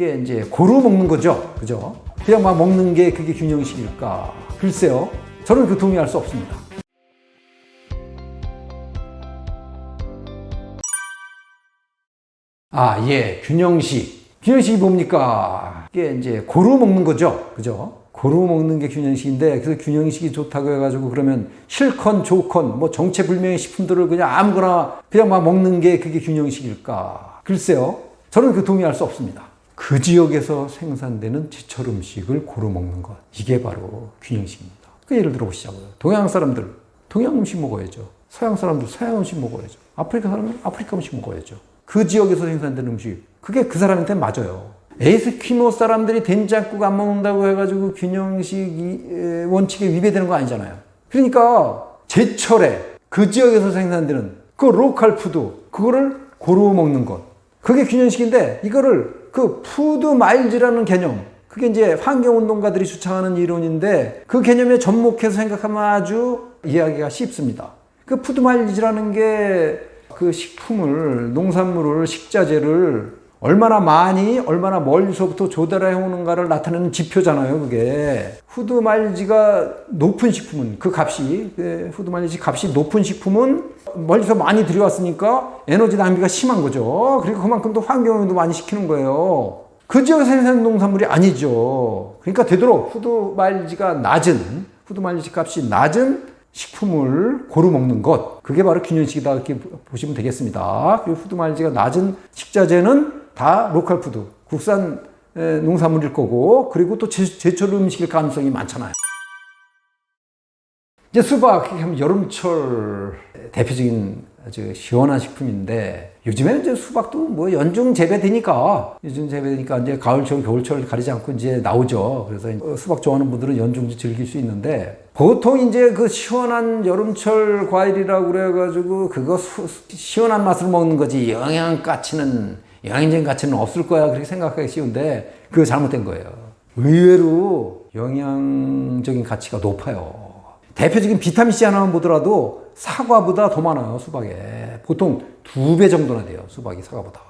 이게 이제 고루 먹는 거죠. 그죠? 그냥 막 먹는 게 그게 균형식일까? 글쎄요. 저는 그 동의할 수 없습니다. 아, 예. 균형식. 균형식이 뭡니까? 이게 이제 고루 먹는 거죠. 그죠? 고루 먹는 게 균형식인데, 그래서 균형식이 좋다고 해가지고 그러면 실컷 좋건 뭐 정체불명의 식품들을 그냥 아무거나 그냥 막 먹는 게 그게 균형식일까? 글쎄요. 저는 그 동의할 수 없습니다. 그 지역에서 생산되는 제철 음식을 고루 먹는 것. 이게 바로 균형식입니다. 그 예를 들어 보시자고요. 동양 사람들, 동양 음식 먹어야죠. 서양 사람들, 서양 음식 먹어야죠. 아프리카 사람은 아프리카 음식 먹어야죠. 그 지역에서 생산되는 음식. 그게 그 사람한테 맞아요. 에스키모 사람들이 된장국 안 먹는다고 해가지고 균형식 원칙에 위배되는 거 아니잖아요. 그러니까 제철에 그 지역에서 생산되는 그 로컬 푸드, 그거를 고루 먹는 것. 그게 균형식인데 이거를 그 푸드 마일즈라는 개념. 그게 이제 환경운동가들이 주창하는 이론인데 그 개념에 접목해서 생각하면 아주 이야기가 쉽습니다. 그 푸드 마일즈라는 게 그 식품을, 농산물을, 식자재를 얼마나 많이, 얼마나 멀리서부터 조달해 오는가를 나타내는 지표잖아요, 그게. 후드 마일지가 높은 식품은, 그 값이, 그 후드 마일지 값이 높은 식품은 멀리서 많이 들여왔으니까 에너지 낭비가 심한 거죠. 그리고 그만큼 또 환경오염도 많이 시키는 거예요. 그 지역에서 생산 농산물이 아니죠. 그러니까 되도록 후드 마일지가 낮은, 후드 마일지 값이 낮은 식품을 고루 먹는 것. 그게 바로 균형식이다. 이렇게 보시면 되겠습니다. 그리고 푸드 마일지가 낮은 식자재는 다 로컬 푸드, 국산 에, 농산물일 거고, 그리고 또 제, 제철 음식일 가능성이 많잖아요. 이제 수박, 여름철 대표적인 아주 시원한 식품인데, 요즘에는 이제 수박도 뭐 연중 재배되니까, 연중 재배되니까 이제 가을철, 겨울철 가리지 않고 이제 나오죠. 그래서 어, 수박 좋아하는 분들은 연중 즐길 수 있는데, 보통 이제 그 시원한 여름철 과일이라고 그래가지고, 그거 수- 시원한 맛으로 먹는 거지, 영양 가치는, 영양적인 가치는 없을 거야. 그렇게 생각하기 쉬운데, 그거 잘못된 거예요. 의외로 영양적인 가치가 높아요. 대표적인 비타민C 하나만 보더라도 사과보다 더 많아요, 수박에. 보통 두 배 정도나 돼요, 수박이 사과보다.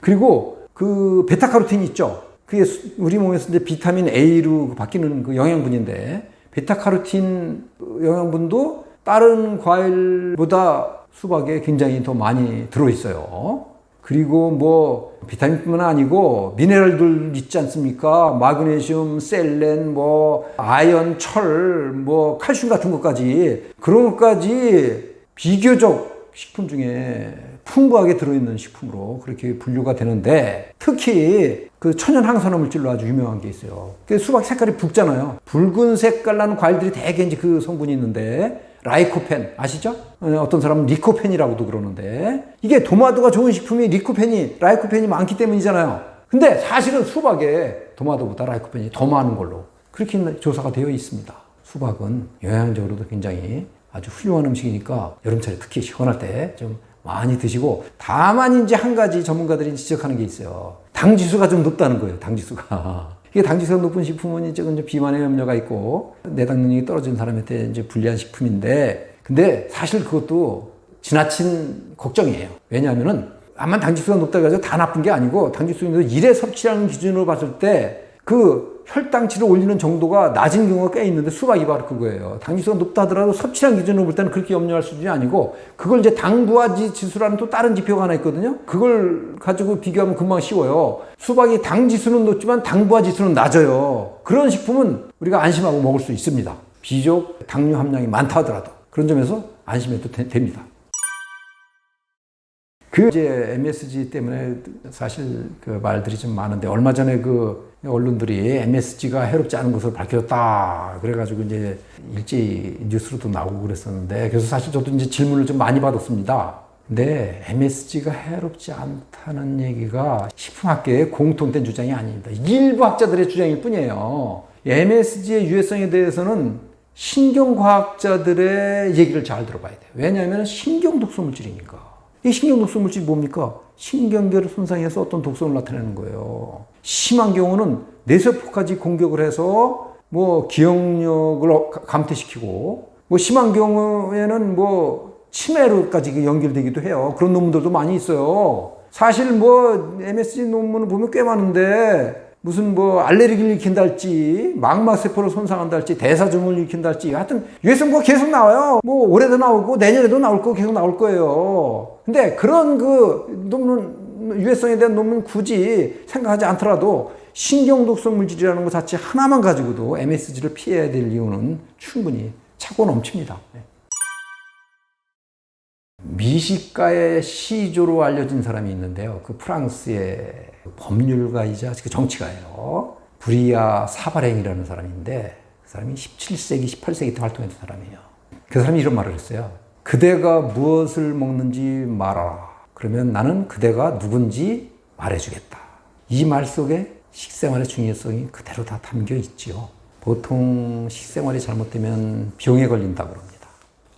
그리고 그 베타카로틴 있죠? 그게 수- 우리 몸에서 이제 비타민 A로 바뀌는 그 영양분인데, 베타카로틴 영양분도 다른 과일보다 수박에 굉장히 더 많이 들어있어요. 그리고 뭐 비타민뿐만 아니고 미네랄들 있지 않습니까? 마그네슘, 셀렌, 뭐 아연, 철, 뭐 칼슘 같은 것까지 그런 것까지 비교적 식품 중에 풍부하게 들어있는 식품으로 그렇게 분류가 되는데 특히 그 천연 항산화 물질로 아주 유명한 게 있어요. 그 수박 색깔이 붉잖아요. 붉은 색깔 나는 과일들이 대개 이제 그 성분이 있는데 라이코펜 아시죠? 어, 어떤 사람은 리코펜이라고도 그러는데 이게 도마도가 좋은 식품이 리코펜이 라이코펜이 많기 때문이잖아요. 근데 사실은 수박에 도마도보다 라이코펜이 더 많은 걸로 그렇게 조사가 되어 있습니다. 수박은 영양적으로도 굉장히 아주 훌륭한 음식이니까 여름철에 특히 시원할 때 좀 많이 드시고 다만 이제 한 가지 전문가들이 지적하는 게 있어요. 당 지수가 좀 높다는 거예요. 당 지수가. 이게 당 지수가 높은 식품은 이제 비만의 염려가 있고 내당 능력이 떨어진 사람한테 이제 불리한 식품인데 근데 사실 그것도 지나친 걱정이에요. 왜냐하면은 암만 당 지수가 높다고 해서 다 나쁜 게 아니고 당 지수는 일회 섭취하는 기준으로 봤을 때 그 혈당치를 올리는 정도가 낮은 경우가 꽤 있는데 수박이 바로 그거예요. 당지수가 높다 하더라도 섭취량 기준으로 볼 때는 그렇게 염려할 수준이 아니고 그걸 이제 당부하지 지수라는 또 다른 지표가 하나 있거든요. 그걸 가지고 비교하면 금방 쉬워요. 수박이 당 지수는 높지만 당부하 지수는 낮아요. 그런 식품은 우리가 안심하고 먹을 수 있습니다. 비록 당류 함량이 많다 하더라도 그런 점에서 안심해도 되- 됩니다. 그 이제 MSG 때문에 사실 그 말들이 좀 많은데 얼마 전에 그 언론들이 MSG가 해롭지 않은 것을 밝혔다 그래가지고 이제 일제히 뉴스로도 나오고 그랬었는데 그래서 사실 저도 이제 질문을 좀 많이 받았습니다. 근데 MSG가 해롭지 않다는 얘기가 식품학계의 공통된 주장이 아닙니다. 일부 학자들의 주장일 뿐이에요. MSG의 유해성에 대해서는 신경과학자들의 얘기를 잘 들어봐야 돼요. 왜냐하면 신경 독소 물질이니까. 이 신경 독소 물질이 뭡니까? 신경계를 손상해서 어떤 독성을 나타내는 거예요. 심한 경우는 뇌세포까지 공격을 해서 뭐 기억력을 감퇴시키고 뭐 심한 경우에는 뭐 치매로까지 연결되기도 해요. 그런 논문들도 많이 있어요. 사실 뭐 MSG 논문을 보면 꽤 많은데 무슨 뭐 알레르기를 일으킨달지 망막세포를 손상한달지 대사증후를 일으킨달지 하여튼 유해성과 계속 나와요. 뭐 올해도 나오고 내년에도 나올 거 계속 나올 거예요. 근데 그런 그 논문 유해성에 대한 논문 굳이 생각하지 않더라도 신경독성 물질이라는 것 자체 하나만 가지고도 MSG를 피해야 될 이유는 충분히 차고 넘칩니다. 네. 미식가의 시조로 알려진 사람이 있는데요. 그 프랑스의 법률가이자 그 정치가예요. 브리아 사바랭이라는 사람인데 그 사람이 17세기, 18세기 때 활동했던 사람이에요. 그 사람이 이런 말을 했어요. 그대가 무엇을 먹는지 말하라. 그러면 나는 그대가 누군지 말해주겠다. 이 말 속에 식생활의 중요성이 그대로 다 담겨 있지요. 보통 식생활이 잘못되면 병에 걸린다고 합니다.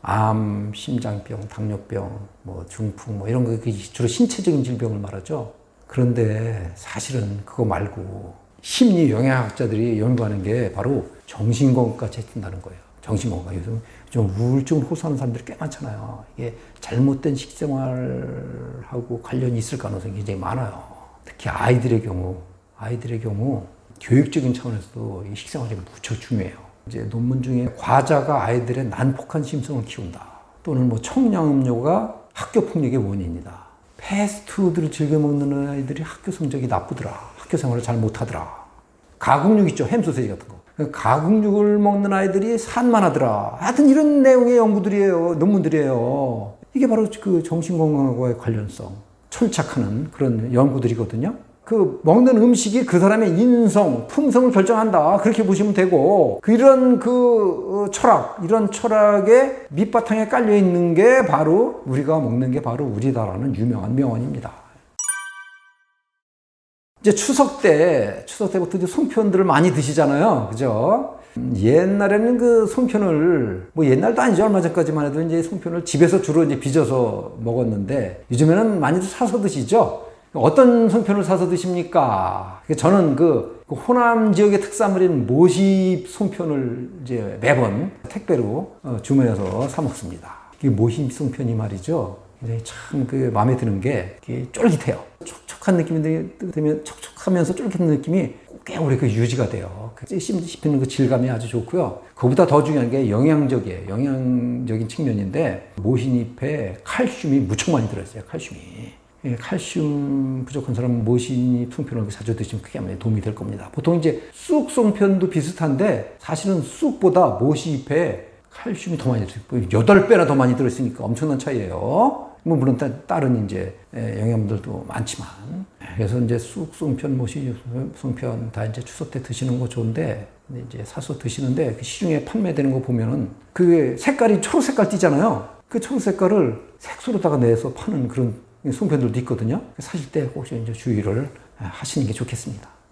암, 심장병, 당뇨병, 뭐 중풍, 뭐 이런 거 주로 신체적인 질병을 말하죠. 그런데 사실은 그거 말고 심리 영양학자들이 연구하는 게 바로 정신건강까지 해준다는 거예요. 정신건강. 요즘 좀 우울증을 호소하는 사람들이 꽤 많잖아요. 이게 잘못된 식생활하고 관련이 있을 가능성이 굉장히 많아요. 특히 아이들의 경우, 아이들의 경우 교육적인 차원에서도 이 식생활이 무척 중요해요. 이제 논문 중에 과자가 아이들의 난폭한 심성을 키운다. 또는 뭐 청량음료가 학교 폭력의 원인이다. 패스트푸드를 즐겨 먹는 아이들이 학교 성적이 나쁘더라. 학교 생활을 잘 못하더라. 가공육 있죠. 햄 소세지 같은 거. 가공육을 먹는 아이들이 산만하더라. 하여튼 이런 내용의 연구들이에요. 논문들이에요. 이게 바로 그 정신건강과의 관련성, 철착하는 그런 연구들이거든요. 그 먹는 음식이 그 사람의 인성, 품성을 결정한다. 그렇게 보시면 되고, 이런 그 철학, 이런 철학의 밑바탕에 깔려 있는 게 바로 우리가 먹는 게 바로 우리다라는 유명한 명언입니다. 이제 추석 때, 추석 때부터 이제 송편들을 많이 드시잖아요. 그죠? 옛날에는 그 송편을, 뭐 옛날도 아니죠. 얼마 전까지만 해도 이제 송편을 집에서 주로 이제 빚어서 먹었는데, 요즘에는 많이들 사서 드시죠? 어떤 송편을 사서 드십니까? 저는 그 호남 지역의 특산물인 모십 송편을 이제 매번 택배로 어, 주문해서 사 먹습니다. 이 모십 송편이 말이죠. 굉장히 참 그 마음에 드는 게 쫄깃해요. 촉촉한 느낌이 들면 촉촉하면서 쫄깃한 느낌이 꽤 오래 그 유지가 돼요. 씹히는 그 질감이 아주 좋고요. 그보다 더 중요한 게 영양적이에요. 영양적인 측면인데 모신잎에 칼슘이 무척 많이 들어있어요. 칼슘이. 예, 칼슘 부족한 사람은 모신잎 송편을 자주 드시면 크게 아마 도움이 될 겁니다. 보통 이제 쑥 송편도 비슷한데 사실은 쑥보다 모시 잎에 칼슘이 더 많이 들어있고 8배나 더 많이 들어있으니까 엄청난 차이예요. 뭐 물론 다른 이제 예, 영양분들도 많지만 그래서 이제 쑥 송편, 모시 송편 다 이제 추석 때 드시는 거 좋은데 이제 사서 드시는데 그 시중에 판매되는 거 보면은 그 색깔이 초록 색깔 띠잖아요. 그 초록 색깔을 색소로다가 내서 파는 그런 송편들도 있거든요. 사실 때 혹시 이제 주의를 하시는 게 좋겠습니다.